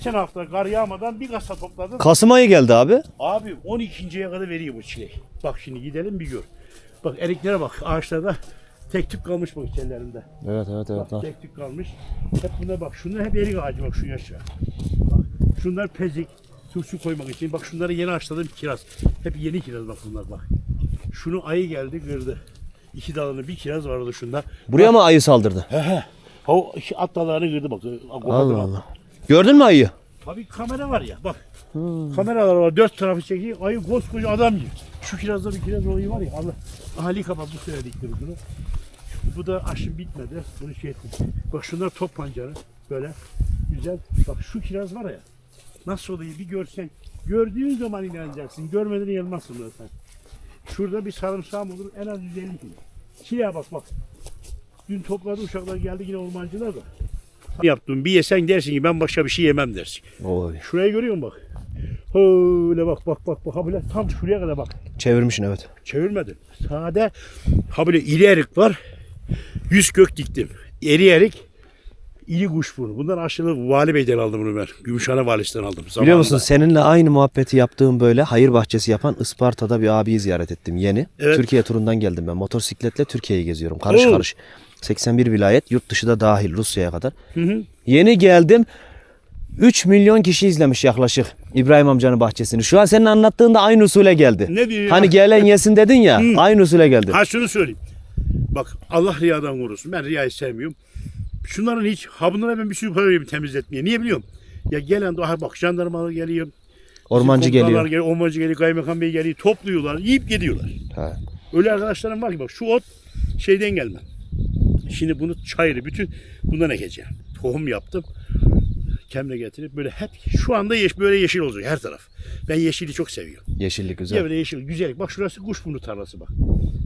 Geçen hafta kar yağmadan bir kasa topladım. Kasım ayı geldi abi. Abi 12.ye kadar veriyor bu çilek. Bak şimdi gidelim bir gör. Bak eriklere bak ağaçlarda tek tük kalmış bak içlerinde. Evet evet Bak tek tük kalmış. Hep buna bak. Şunlar hep erik ağacı bak şu yaşa. Bak. Şunlar pezik. Turşu koymak için. Bak şunları yeni açladım kiraz. Hep yeni kiraz bak bunlar bak. Şunu ayı geldi kırdı. İki dalını bir kiraz vardı şunda. Buraya mı ayı saldırdı? He he. O iki at dallarını kırdı bak. Allah Allah. Gördün mü ayıyı? Tabii kamera var ya bak. Kameralar var dört tarafı çekiyor. Ayı koskoca adam gibi. Şu kirazda bir kiraz olayı var ya Allah. Ali kapat bu sene dikti bunu. Bu da aşım bitmedi. Bunu şey ettim. Bak şunlar top pancarı. Böyle güzel. Bak şu kiraz var ya. Nasıl oluyor bir görsen. Gördüğün zaman inanacaksın. Görmeden yanılmazsın zaten. Şurada bir sarımsağım olur en az 150 kilo. Çileğe bak bak. Dün topladı uşaklar geldi yine ormancılar da. Yaptım bir yesen dersin ki ben başka bir şey yemem dersin. Oy. Şurayı görüyor musun bak? Öyle bak bak bak bak ha böyle tam şuraya kadar bak. Çevirmişsin evet. Çevirmedim. Sade ha böyle iri erik var. Yüz kök diktim. Eri erik. İri kuşburnu. Bundan aşılı Vali Bey'den aldım bunu ben. Gümüşhane valisinden aldım. Biliyor zamanında. musun seninle aynı muhabbeti yaptığım böyle hayır bahçesi yapan Isparta'da bir abiyi ziyaret ettim yeni. Evet. Türkiye turundan geldim ben. Motosikletle Türkiye'yi geziyorum. Karış Oo. karış. 81 vilayet yurt dışı da dahil Rusya'ya kadar. Hı hı. Yeni geldim. 3 milyon kişi izlemiş yaklaşık İbrahim amcanın bahçesini. Şu an senin anlattığında aynı usule geldi. Ne diyor ya? Hani gelen yesin dedin ya Hı. aynı usule geldi. Ha şunu söyleyeyim. Bak Allah riyadan korusun. Ben riyayı sevmiyorum. Şunların hiç ha bunlara ben bir sürü para veriyorum temizletmeye. Niye biliyorum? Ya gelen daha bak jandarmalar geliyor. Ormancı bizim komutanlar geliyor. Ormancı geliyor. Kaymakam Bey geliyor. Topluyorlar. Yiyip gidiyorlar. Ha. Öyle arkadaşlarım var ki bak şu ot şeyden gelme. Şimdi bunu çayırı bütün bundan ekeceğim. Tohum yaptım. Kemle getirip böyle hep şu anda yeş, böyle yeşil olacak her taraf. Ben yeşili çok seviyorum. Yeşillik güzel. Güzel. Böyle yeşil güzel. Bak şurası kuşburnu tarlası bak.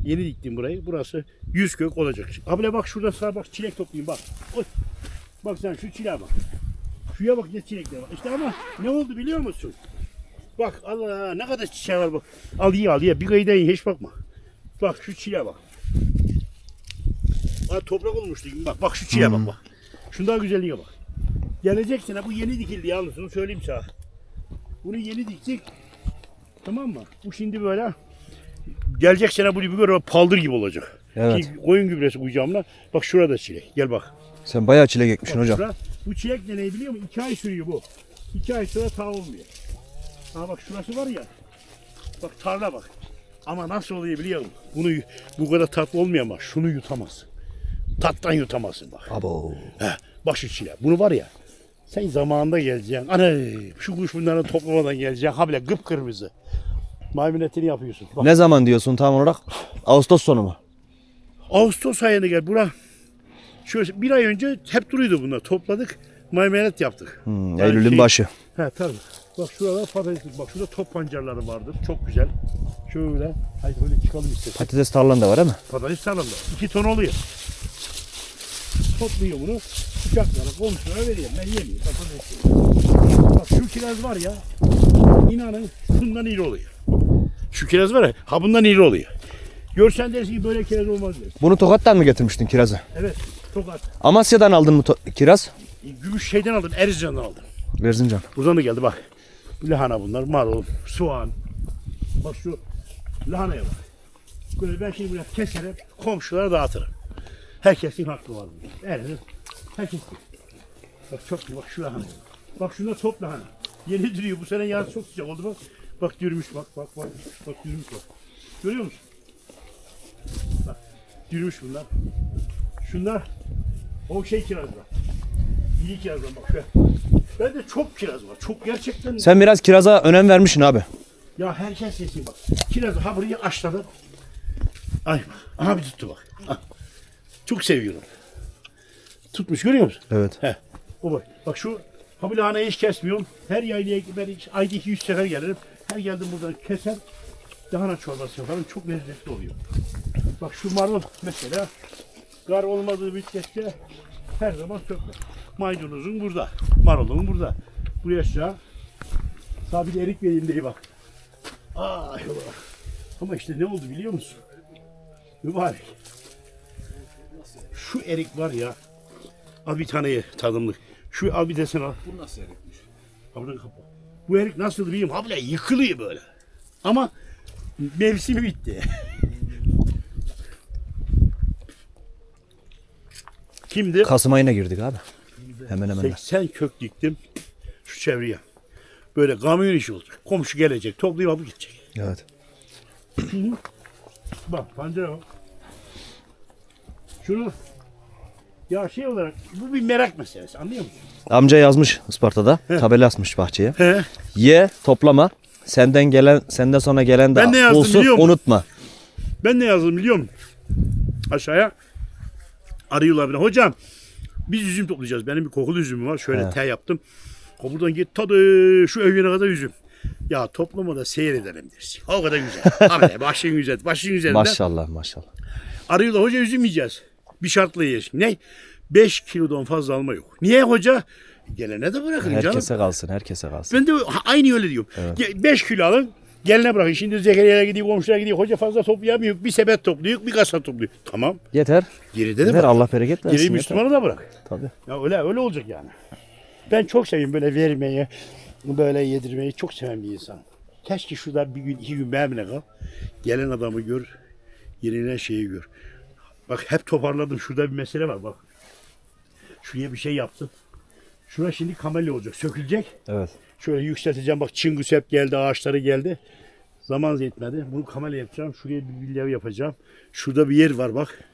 Yeni diktim burayı. Burası yüz kök olacak. Abla bak şurada sağ bak çilek toplayayım bak. Oy. Bak sen şu çileğe bak. Şuraya bak ne çilekler var. İşte ama ne oldu biliyor musun? Bak Allah ne kadar çiçeği var bak. Al ye al ye. Bir kayıda ye hiç bakma. Bak şu çileğe bak. Ha, toprak olmuştu. Bak bak şu çileğe bak bak. Şundan daha güzelliğe bak. Gelecek sene bu yeni dikildi yalnız onu söyleyeyim sana. Bunu yeni diktik. Tamam mı? Bu şimdi böyle gelecek sene bu gibi böyle paldır gibi olacak. Evet. Şimdi koyun gübresi koyacağımla bak şurada çilek. Gel bak. Sen bayağı çilek ekmişsin Bak hocam. şura- bu çilek de ne biliyor musun? İki ay sürüyor bu. İki ay sonra ta olmuyor. Ha bak şurası var ya. Bak tarla bak. Ama nasıl oluyor biliyor musun? Bunu bu kadar tatlı olmuyor ama şunu yutamazsın. Tattan yutamazsın bak. Abo. Heh, bak şu çilek. Bunu var ya. Sen zamanında geleceksin. Ana şu kuş bunları toplamadan geleceksin. Ha bile kıpkırmızı. Maymun etini yapıyorsun. Bak. Ne zaman diyorsun tam olarak? Ağustos sonu mu? Ağustos ayında gel bura. Şöyle bir ay önce hep duruyordu bunlar. Topladık. Maymenet yaptık. Hmm, Yani Eylül'ün şey- başı. He tabii. Bak şurada patates. Bak şurada top pancarları vardır. Çok güzel. Şöyle. Haydi böyle çıkalım istedim. Patates tarlan da var değil mi? Patates tarlamda. İki ton oluyor. Topluyor bunu. Bıçaklara komşulara veriyor. Ben. Patates yiyorum. Bak şu kiraz var ya. İnanın şundan iri oluyor. Şu kiraz var ya. Ha bundan iri oluyor. Görsen dersin ki böyle kiraz olmaz dersin. Bunu Tokat'tan mı getirmiştin kirazı? Evet. Çok az. Amasya'dan aldın mı kiraz? Gümüş şeyden aldım. Erzincan'dan aldım. Erzincan. Buradan da geldi bak. Lahana bunlar, marul, soğan. Bak şu lahanaya bak. Böyle ben şimdi buraya keserim, komşulara dağıtırım. Herkesin hakkı var burada. Evet. Herkes. Bak çok bak şu lahana. Bak şunda top lahana. Yeni duruyor. Bu sene yaz çok sıcak oldu bak. Bak dürümüş bak bak bak. Bak dürümüş bak. Görüyor musun? Bak dürümüş bunlar. Şunlar o şey kirazlar. İyi kirazlar bak şöyle. Bende çok kiraz var. Çok gerçekten. Sen biraz kiraza önem vermişsin abi. Ya herkes yesin bak. Kirazı ha burayı açladı. Ay bak. Aha bir tuttu bak. Ah. Çok seviyorum. Tutmuş görüyor musun? Evet. He. O bak. Bak şu ha bu lahanayı hiç kesmiyorum. Her yaylaya ben hiç, ayda 200 sefer gelirim. Her geldim buradan keser. Lahana çorbası yaparım. Çok lezzetli oluyor. Bak şu marul mesela. Gar olmadığı müddetçe her zaman sökme. Maydanozun burada. Marulun burada. Buraya aşağı. De erik vereyim diye bak. Ay Allah. Ama işte ne oldu biliyor musun? Mübarek. Şu erik var ya. Al bir tane ye tadımlık. Şu al bir desen al. Bu nasıl erikmiş? Kapıdan kapı. Bu erik nasıl bileyim habire yıkılıyor böyle. Ama mevsimi bitti. Kimdi? Kasım ayına girdik abi. Hemen hemen. 80 kök diktim şu çevreye. Böyle kamyon işi olacak. Komşu gelecek, toplayıp alıp gidecek. Evet. Bak pancara bak. Şunu ya şey olarak bu bir merak meselesi anlıyor musun? Amca yazmış Isparta'da. Tabela asmış bahçeye. He. Ye, toplama. Senden gelen, senden sonra gelen de Ben ne yazdım olsun, biliyor musun? unutma. Ben ne yazdım biliyor musun? Aşağıya arıyorlar beni. Hocam biz üzüm toplayacağız. Benim bir kokulu üzümüm var. Şöyle He. tel yaptım. Buradan git tadı şu evine kadar üzüm. Ya toplamada seyredelim dersin. O kadar güzel. Abi başın güzel. Başın üzerinde. Maşallah maşallah. Arıyorlar hoca üzüm yiyeceğiz. Bir şartla yiyeceğiz. Ne? 5 kilodan fazla alma yok. Niye hoca? Gelene de bırakın canım. Herkese kalsın, herkese kalsın. Ben de aynı öyle diyorum. 5 kilo alın. Geline bırakın. Şimdi Zekeriya'ya gidiyor, komşulara gidiyor. Hoca fazla toplayamıyor. Bir sepet topluyor, bir kasa topluyor. Tamam. Yeter. Geride de Yeter bırak. Allah bereket versin. Geriyi yeter. Müslüman'a da bırak. Tabii. Ya öyle öyle olacak yani. Ben çok seviyorum böyle vermeyi, böyle yedirmeyi çok seven bir insan. Keşke şurada bir gün, iki gün benimle kal. Gelen adamı gör, yenilen şeyi gör. Bak hep toparladım. Şurada bir mesele var bak. Şuraya bir şey yaptım. Şura şimdi kamelya olacak. Sökülecek. Evet. Şöyle yükselteceğim. Bak çıngıs hep geldi, ağaçları geldi. Zaman yetmedi. Bunu kamelya yapacağım. Şuraya bir vilya yapacağım. Şurada bir yer var bak.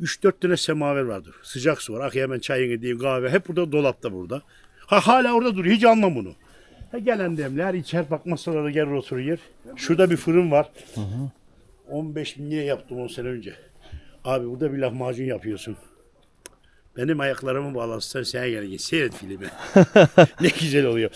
3-4 tane semaver vardır. Sıcak su var. Ak hemen çayını diyeyim kahve. Hep burada dolapta burada. Ha hala orada duruyor. Hiç almam bunu. Ha, gelen demler içer bak masalarda gelir oturur Şurada bir fırın var. 15 bin liraya yaptım 10 sene önce. Abi burada bir lahmacun yapıyorsun. Benim ayaklarımı bağlasın sen gel git seyret filmi. ne güzel oluyor.